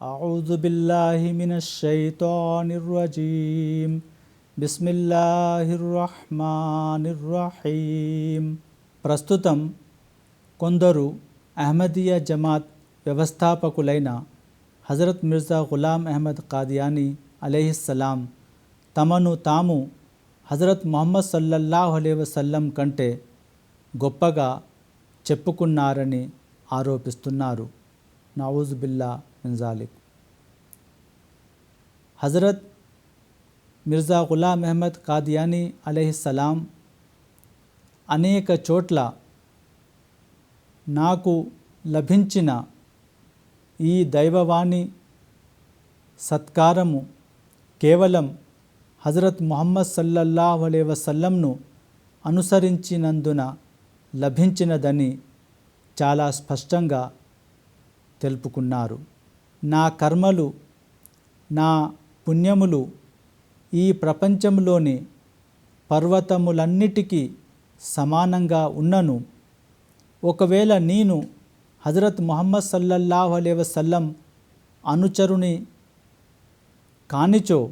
أعوذ بالله من الشيطان الرجيم بسم الله الرحمن الرحيم ప్రస్తుతం కొందరు అహ్మదీయ జమాత్ వ్యవస్థాపకులైన హజరత్ మిర్జా గులాం అహ్మద్ కాదియానీ అలీహిస్సలాం తమను తాము హజరత్ మొహమ్మద్ సల్లల్లాహు అలై వసల్లం కంటే గొప్పగా చెప్పుకున్నారని ఆరోపిస్తున్నారు నవూజ్ బిల్లా మిన్జాలిక్ హజరత్ మిర్జా గులాం అహ్మద్ కాదియానీ అలహిస్సలాం అనేక చోట్ల నాకు లభించిన ఈ దైవవాణి సత్కారము కేవలం హజరత్ ముహమ్మద్ సల్లల్లాహు అలే వసల్లంను అనుసరించినందున లభించినదని చాలా స్పష్టంగా తెలుపుకున్నారు నా కర్మలు నా పుణ్యములు ఈ ప్రపంచంలోని పర్వతములన్నిటికీ సమానంగా ఉన్నను. ఒకవేళ నేను హజరత్ ముహమ్మద్ సల్లల్లాహు అలై వసల్లం అనుచరుని కానిచో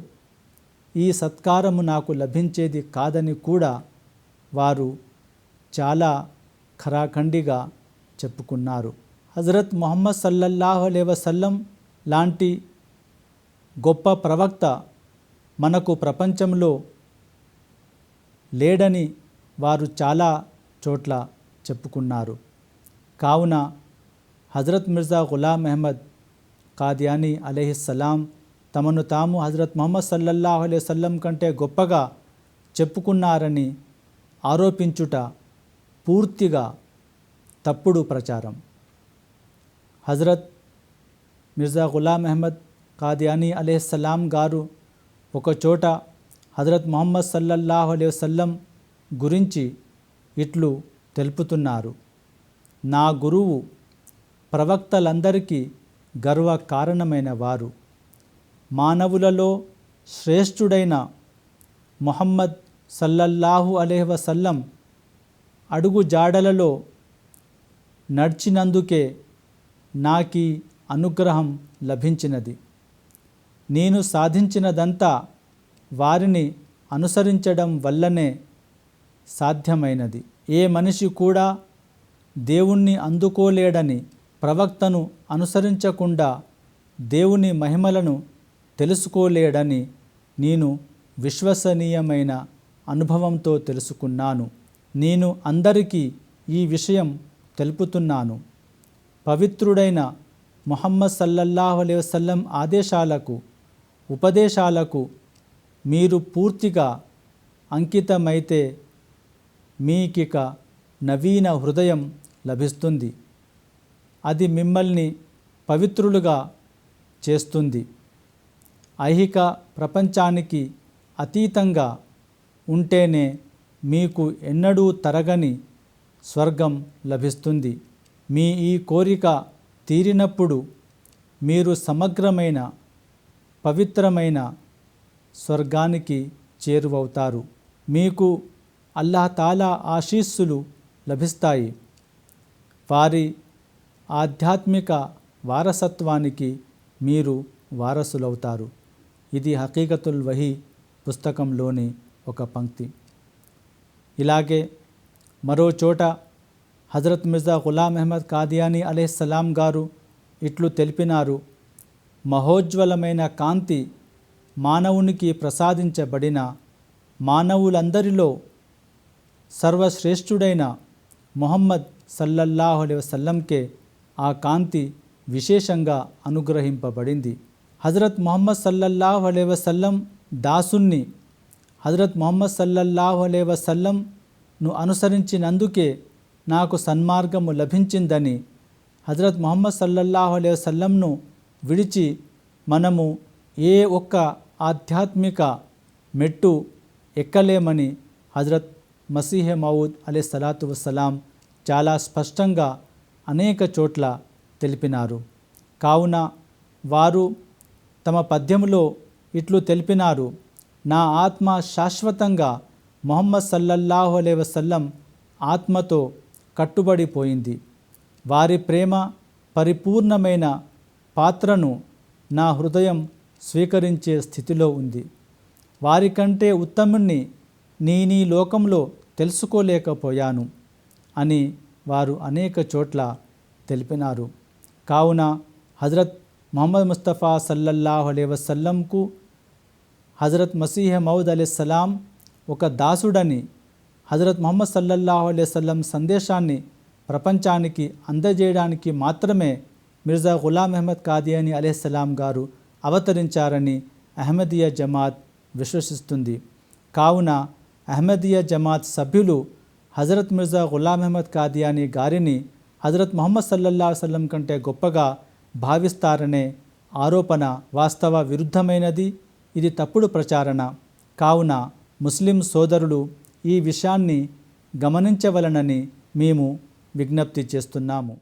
ఈ సత్కారము నాకు లభించేది కాదని కూడా వారు చాలా ఖరాఖండిగా చెప్పుకున్నారు. హజరత్ ముహమ్మద్ సల్లల్లాహు అలై వసల్లం లాంటి గొప్ప ప్రవక్త మనకు ప్రపంచంలో లేడని వారు చాలా చోట్ల చెప్పుకున్నారు. కావున హజరత్ మిర్జా గులాం అహ్మద్ కాదియానీ అలీహిస్సలాం తమను తాము హజరత్ మొహమ్మద్ సల్లల్లాహు అలై కంటే గొప్పగా చెప్పుకున్నారని ఆరోపించుట పూర్తిగా తప్పుడు ప్రచారం. హజరత్ మిర్జా గులాం అహ్మద్ కాదియానీ అలీహిస్సలాం గారు ఒకచోట హజరత్ మొహమ్మద్ సల్లల్లాహు అలై వసల్లం గురించి ఇట్లు తెలుపుతున్నారు. నా గురువు ప్రవక్తలందరికీ గర్వ కారణమైన వారు. మానవులలో శ్రేష్ఠుడైన మొహమ్మద్ సల్లల్లాహు అలెహ వసల్లం అడుగు జాడలలో నడిచినందుకే నాకీ అనుగ్రహం లభించినది. నేను సాధించినదంతా వారిని అనుసరించడం వల్లనే సాధ్యమైనది. ఏ మనిషి కూడా దేవుణ్ణి అందుకోలేడని ప్రవక్తను అనుసరించకుండా దేవుని మహిమలను తెలుసుకోలేడని నేను విశ్వసనీయమైన అనుభవంతో తెలుసుకున్నాను. నేను అందరికీ ఈ విషయం తెలుపుతున్నాను. పవిత్రుడైన మొహమ్మద్ సల్లల్లాహు అలైహి వసల్లం ఆదేశాలకు ఉపదేశాలకు మీరు పూర్తిగా అంకితమైతే మీకిక నవీన హృదయం లభిస్తుంది. అది మిమ్మల్ని పవిత్రులుగా చేస్తుంది. ఐహిక ప్రపంచానికి అతీతంగా ఉంటేనే మీకు ఎన్నడూ తరగని స్వర్గం లభిస్తుంది. మీ ఈ కోరిక తీరినప్పుడు మీరు సమగ్రమైన పవిత్రమైన స్వర్గానికి చేరువవుతారు. మీకు అల్లాహతాలా ఆశీస్సులు లభిస్తాయి. వారి ఆధ్యాత్మిక వారసత్వానికి మీరు వారసులవుతారు. ఇది హకీకతుల్ వహీ పుస్తకంలోని ఒక పంక్తి. ఇలాగే మరో చోట హజరత్ మిర్జా గులాం అహ్మద్ కాదియానీ సలాం గారు ఇట్లు తెలిపినారు మహోజ్వలమైన కాంతి మానవునికి ప్రసాదించబడిన మానవులందరిలో సర్వశ్రేష్ఠుడైన మొహమ్మద్ సల్లల్లాహు అలై వసల్లంకే ఆ కాంతి విశేషంగా అనుగ్రహింపబడింది. హజరత్ మొహమ్మద్ సల్లల్లాహు అలై వసల్లం దాసున్ని హజరత్ మొహమ్మద్ సల్లల్లాహు అలై వసల్లంను అనుసరించినందుకే నాకు సన్మార్గము లభించిందని హజరత్ మొహమ్మద్ సల్లల్లాహు అలై వసల్లంను విడిచి మనము ఏ ఒక్క ఆధ్యాత్మిక మెట్టు ఎక్కలేమని హజరత్ మసీహె మౌద్ అలే సలాతు వసలాం చాలా స్పష్టంగా అనేక చోట్ల తెలిపినారు. కావున వారు తమ పద్యములో ఇట్లు తెలిపినారు నా ఆత్మ శాశ్వతంగా మొహమ్మద్ సల్లల్లాహు అలై వసల్లం ఆత్మతో కట్టుబడిపోయింది. వారి ప్రేమ పరిపూర్ణమైన పాత్రను నా హృదయం స్వీకరించే స్థితిలో ఉంది. వారికంటే ఉత్తముణ్ణి నీ నీ లోకంలో తెలుసుకోలేకపోయాను అని వారు అనేక చోట్ల తెలిపినారు. కావున హజరత్ మొహమ్మద్ ముస్తఫా సల్లల్లాహు అలై వసల్లంకు హజరత్ మసీహ మౌద్ అలీస్లాం ఒక దాసుడని హజరత్ మొహమ్మద్ సల్లల్లాహు అలైవల్లం సందేశాన్ని ప్రపంచానికి అందజేయడానికి మాత్రమే మిర్జా గులాం అహ్మద్ కాదియాని అలీస్లాం గారు అవతరించారని అహ్మదీయ జమాత్ విశ్వసిస్తుంది. కావున అహ్మదీయ జమాత్ సభ్యులు హజరత్ మిర్జా గులాం అహ్మద్ కాదియాని గారిని హజరత్ మొహమ్మద్ సల్లల్లా వసల్లం కంటే గొప్పగా భావిస్తారనే ఆరోపణ వాస్తవ విరుద్ధమైనది. ఇది తప్పుడు ప్రచారణ. కావున ముస్లిం సోదరులు ఈ విషయాన్ని గమనించవలనని మేము విజ్ఞప్తి చేస్తున్నాము.